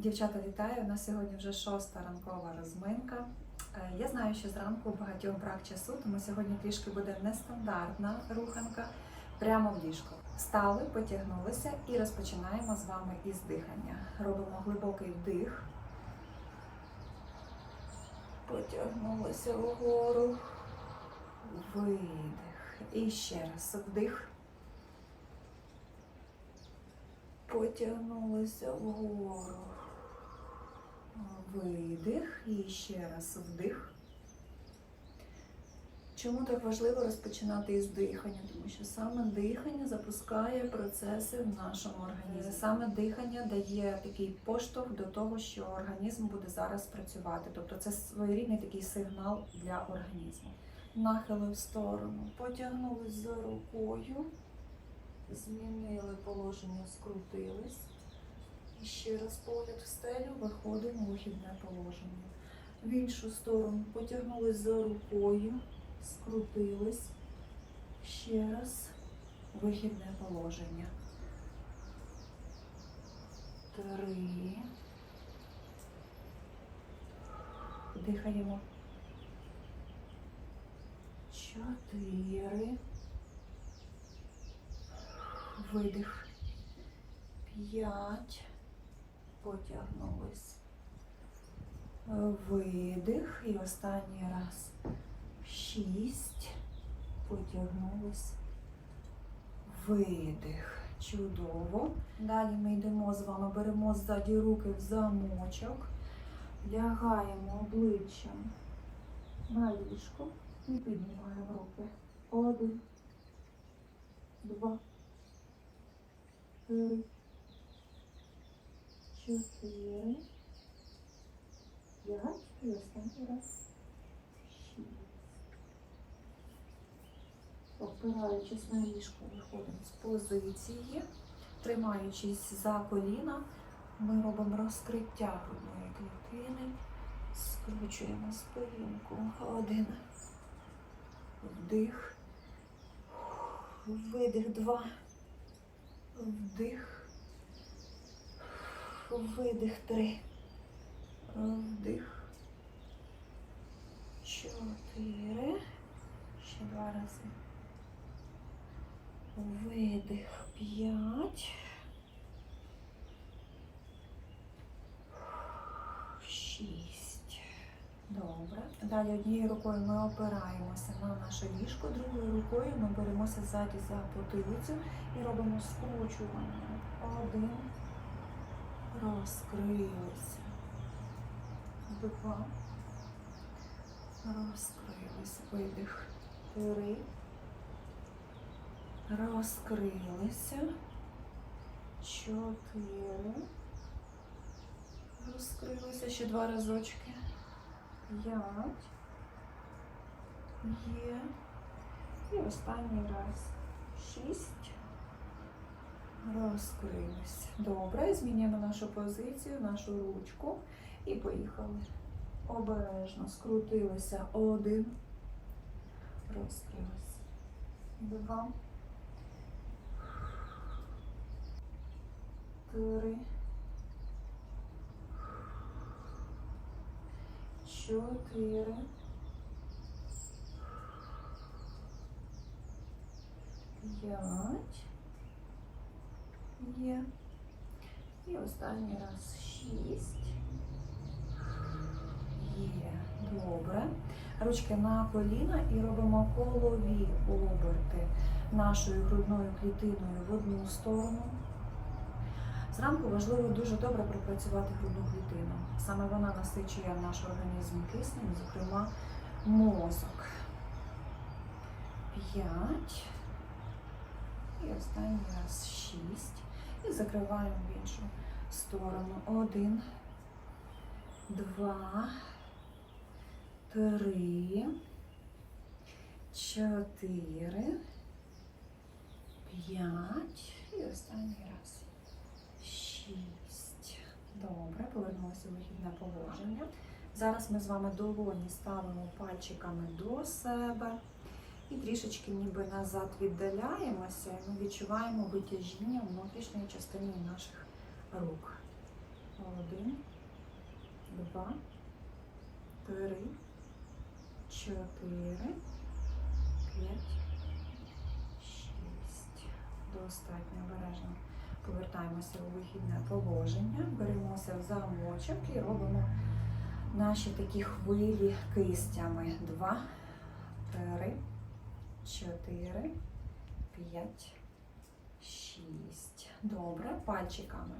Дівчата, вітаю! У нас сьогодні вже шоста ранкова розминка. Е, Я знаю, що зранку у багатьох брак часу, тому сьогодні трішки буде нестандартна руханка прямо в ліжко. Встали, потягнулися і розпочинаємо з вами із дихання. Робимо глибокий вдих. Потягнулися вгору. Видих. І ще раз вдих. Потягнулися вгору. Видих і ще раз вдих. Чому так важливо розпочинати із дихання? Тому що саме дихання запускає процеси в нашому організмі. Саме дихання дає такий поштовх до того, що організм буде зараз працювати. Тобто це своєрідний такий сигнал для організму. Нахили в сторону, потягнулись за рукою, змінили положення, скрутились. І ще раз погляд в стелю, виходимо у вихідне положення. В іншу сторону потягнулись за рукою, скрутились. Ще раз вихідне положення. Три. Дихаємо. Чотири. Видих. П'ять. Потягнулись. Видих. І останній раз. Шість. Потягнулись. Видих. Чудово. Далі ми йдемо з вами, беремо ззаді руки в замочок, лягаємо обличчям на ліжко і піднімаємо руки. Один, два, три, чотири, п'ять і останній раз шість. Опираючись на ліжко, виходимо з позиції, тримаючись за коліна, ми робимо розкриття грудної клітини, скручуємо спинку. Один. Вдих. Видих. Два. Вдих. Видих. Три. Вдих. Чотири. Ще два рази. Видих. П'ять. Шість. Добре. Далі однією рукою ми опираємося на наше ліжко, другою рукою ми беремося ззаді за потилицю і робимо скручування. Один. Розкрилися. Два. Розкрилися. Видих. Три. Розкрилися. Чотири. Розкрилися. Ще два разочки. П'ять. Є. І останній раз. Шість. Розкрилися. Добре, змінюємо нашу позицію, нашу ручку і поїхали. Обережно скрутилися. Один. Розкрилися. Два. Три. Чотири. П'ять. Є. І останній раз шість. Є. Добре. Ручки на коліна і робимо колові оберти нашою грудною клітиною в одну сторону. Зранку важливо дуже добре пропрацювати грудну клітину. Саме вона насичує наш організм киснем, зокрема мозок. П'ять. І останній раз шість. І закриваємо в іншу сторону. Один, два, три, чотири, п'ять. І останній раз. Шість. Добре, повернулося вихідне положення. Зараз ми з вами долоні ставимо пальчиками до себе і трішечки ніби назад віддаляємося, і ми відчуваємо витяжіння внутрішньої частини наших рук. Один, два, три, чотири, п'ять, шість. Достатньо обережно. Повертаємося у вихідне положення, беремося в замочок і робимо наші такі хвилі кистями. Два, три, чотири, п'ять, шість. Добре, пальчиками.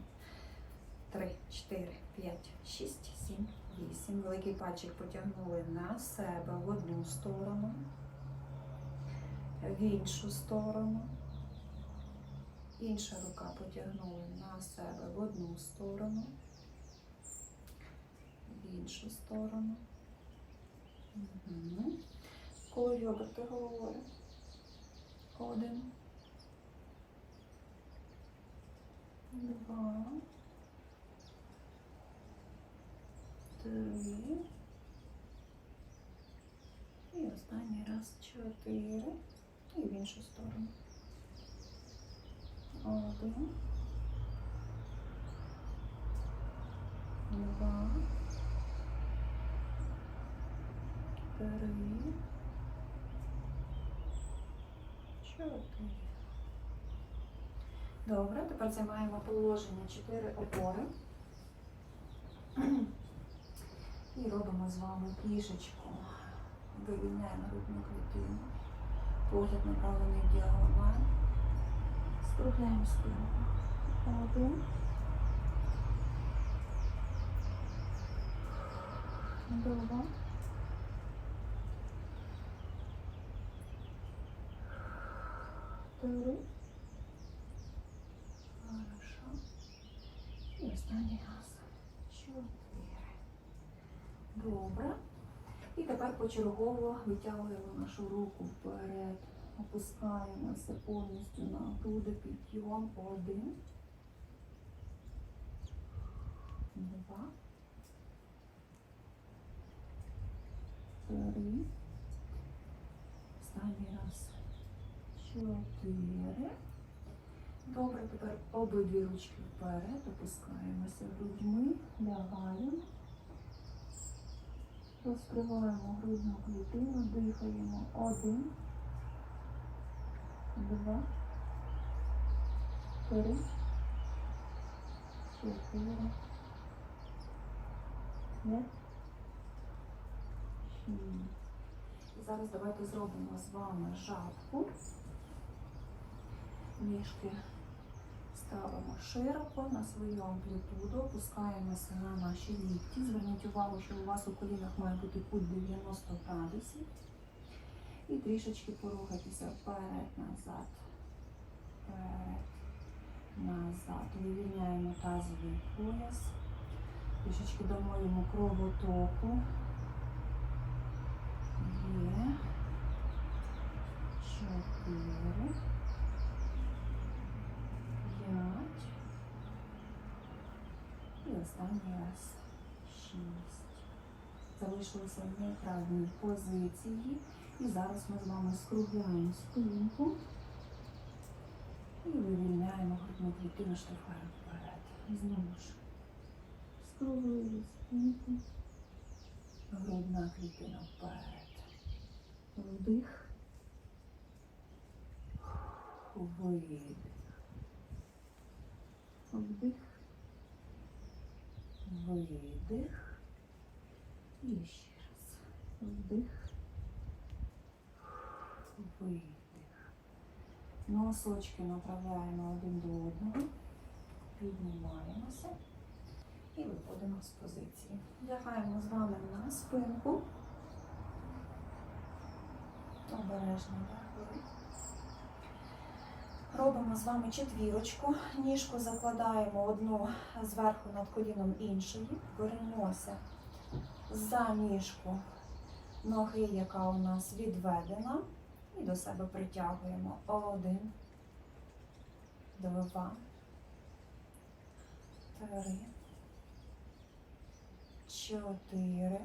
Три, чотири, п'ять, шість, сім, вісім. Великий пальчик потягнули на себе в одну сторону, в іншу сторону. Інша рука потягнула на себе в одну сторону, в іншу сторону. Угу. Коли оберти головою. Один. Два. Три. І останній раз чотири. І в іншу сторону. Один. Два. Три. Чотири. Добре, тепер займаємо положення 4 опори. І робимо з вами пішечку. Вивільняємо грудну клітину. Погляд направлений діагональ. Скругляємо спинку. Один. Два. Три. Хорошо. І останній раз. Чотири. Добре. І тепер почергово витягуємо нашу руку вперед. Опускаємося повністю на груди підйом. Один. Два. Три. Останній раз. Чотири. Добре, тепер обидві ручки вперед, опускаємося грудьми, лягаємо. Розкриваємо грудну клітину, дихаємо. Один, два, три, чотири, п'ять, шість. Зараз давайте зробимо з вами жабку. Ніжки ставимо широко на свою амплітуду, опускаємося на наші лікті. Зверніть увагу, що у вас у колінах має бути кут 90 градусів. І трішечки порухатися вперед, назад, вперед, назад. Вивільняємо тазовий пояс. Трішечки дамо йому кровотоку. Є. Чотири. П'ять. І останній раз шість. Залишилися в нейтральній позиції. І зараз ми з вами скругляємо спинку і вивільняємо грудну клітину, штовхаємо вперед. І знову ж скруглюємо спинку. Грудна клітина вперед. Вдих. Видих. Вдих. Видих. І ще раз. Вдих. Видих. Носочки направляємо один до одного. Піднімаємося і виходимо з позиції. Лягаємо з вами на спинку. Обережно лягли. Робимо з вами четвірочку. Ніжку закладаємо одну зверху над коліном іншої. Беремося за ніжку ноги, яка у нас відведена. І до себе притягуємо. Один, два, три, чотири,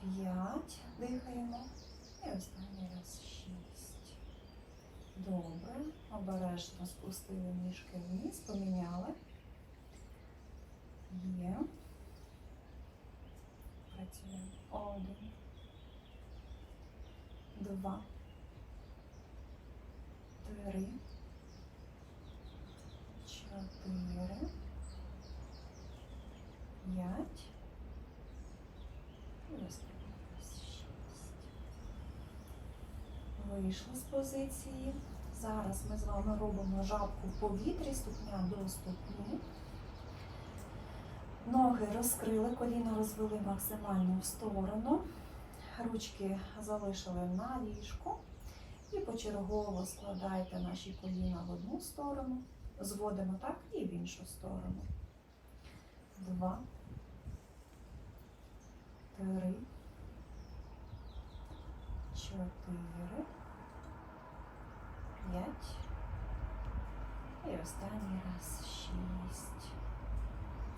п'ять. Дихаємо. І останній раз шість. Добре. Обережно спустили ніжки вниз, поміняли. Є. Працюємо. Один. Два. Три. Чотири. П'ять. Вийшли з позиції. Зараз ми з вами робимо жабку в повітрі, ступня до ступні. Ноги розкрили, коліна розвели максимально в сторону. Ручки залишили на ліжку. І почергово складайте наші коліна в одну сторону, зводимо так і в іншу сторону. Два, три, чотири, п'ять. І останній раз шість.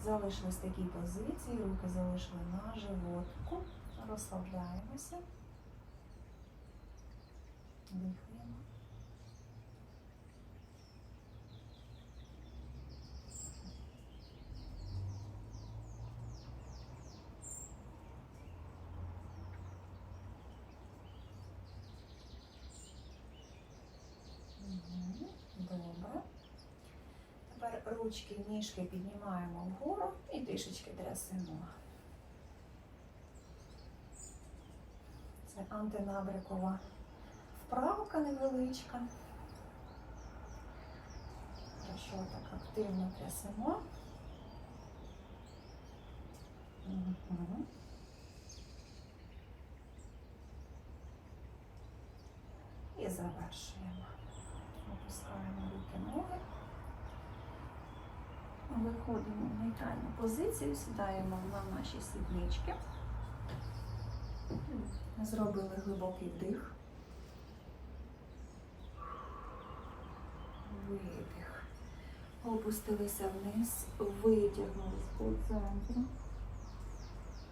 Залишились в такій позиції, руки залишили на животку. Розслабляємося. Дихаємо. Мгм, Добре. Тепер ручки, ніжки піднімаємо вгору і трішечки трясемо. Це антинабрякова вправка невеличка. Хорошо так активно трясемо. Мгм. І завершуємо. Опускаємо руки ноги. Виходимо в нейтральну позицію, сідаємо на наші сіднички. Зробили глибокий вдих. Видих. Опустилися вниз, витягнулись по центру.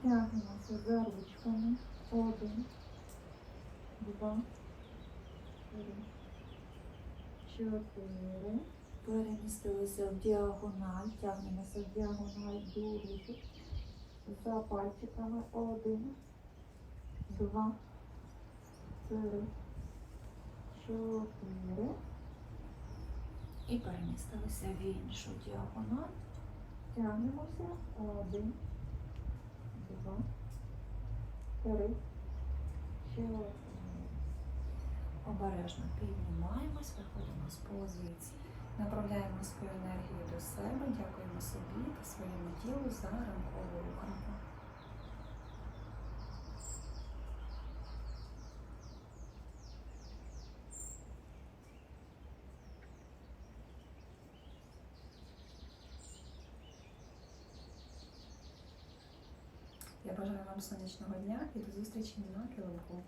Тягнемося за ручками. Один, два, три, чотири. Перемістилися в діагональ, тягнемося в діагональ ручок. За пальчиками. Один, два, три, чотири. І перемістилися в іншу діагональ. Тягнемося. Один, два, три, чотири. Обережно піднімаємось, виходимо з позиції. Направляємо свою енергію до себе, дякуємо собі та своєму тілу за ранкову руханку. Я бажаю вам сонячного дня і до зустрічі на килимку.